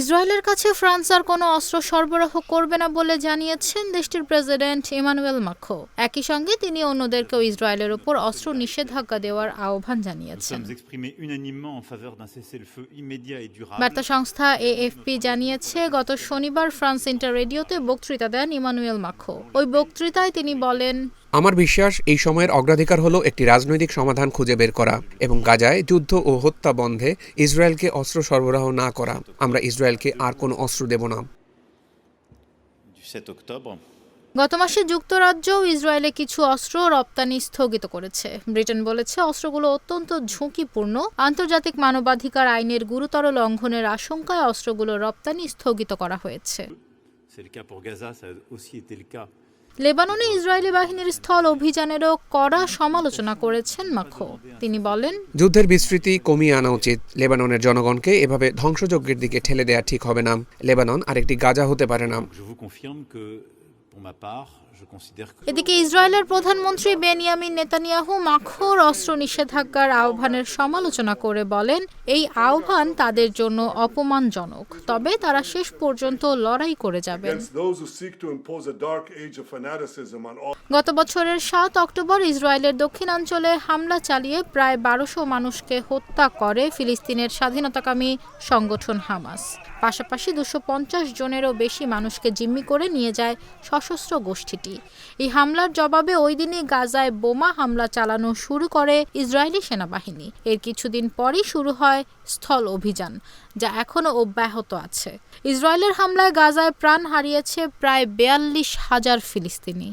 ইসরায়েলের কাছে ফ্রান্স আর কোনো অস্ত্র সরবরাহ করবে না বলে জানিয়েছেন দেশটির প্রেসিডেন্ট ইমানুয়েল মাখো। একই সঙ্গে তিনি অন্যদেরকেও ইসরায়েলের উপর অস্ত্র নিষেধাজ্ঞা দেওয়ার আহ্বান জানিয়েছেন. বার্তা সংস্থা এএফপি জানিয়েছে গত শনিবার ফ্রান্স ইন্টার রেডিওতে বক্তৃতা দেন ইমানুয়েল মাখো। ওই বক্তৃতায় তিনি বলেন আমার বিশ্বাস এই সময়ের অগ্রাধিকার হলো একটি রাজনৈতিক সমাধান খুঁজে বের করা এবং গাজায় যুদ্ধ ও হত্যা বন্ধে ইসরায়েলকে অস্ত্র সরবরাহ না করা। আমরা ইসরায়েলকে আর কোনো অস্ত্র দেব না। Du 7 octobre, গত মাসে যুক্তরাজ্যও ইসরায়েলে কিছু অস্ত্র রপ্তানি স্থগিত করেছে। ব্রিটেন বলেছে অস্ত্রগুলো অত্যন্ত ঝুঁকিপূর্ণ। আন্তর্জাতিক মানবাধিকার আইনের গুরুতর লঙ্ঘনের আশঙ্কায় অস্ত্রগুলো রপ্তানি স্থগিত করা হয়েছে। লেবাননে ইসরায়েলি বাহিনীর স্থল অভিযানেরও কড়া সমালোচনা করেছেন মাখো। তিনি বলেন যুদ্ধের বিস্তৃতি কমিয়ে আনা উচিত। লেবাননের জনগণকে এভাবে ধ্বংসযজ্ঞের দিকে ঠেলে দেয়া ঠিক হবে না। লেবানন আরেকটি গাজা হতে পারে না। এদিকে ইসরায়েলের প্রধানমন্ত্রী বেনিয়ামিন নেতানিয়াহু মাখর অস্ত্র নিষেধাজ্ঞার আহ্বানের সমালোচনা করে বলেন এই আহ্বান তাদের জন্য অপমানজনক তবে তারা শেষ পর্যন্ত লড়াই করে যাবেন. গত বছরের সাত অক্টোবর ইসরায়েলের দক্ষিণাঞ্চলে হামলা চালিয়ে প্রায় বারোশো মানুষকে হত্যা করে ফিলিস্তিনের স্বাধীনতাকামী সংগঠন হামাস পাশাপাশি দুশো পঞ্চাশ জনেরও বেশি মানুষকে জিম্মি করে নিয়ে যায় সশস্ত্র গোষ্ঠীটি এই হামলার জবাবে ওই দিনই গাজায় বোমা হামলা চালানো শুরু করে ইসরায়েলি সেনাবাহিনী। এর কিছুদিন পরই শুরু হয় স্থল অভিযান, যা এখনও অব্যাহত আছে। ইসরায়েলের হামলায় গাজায় প্রাণ হারিয়েছে প্রায় বেয়াল্লিশ হাজার ফিলিস্তিনি।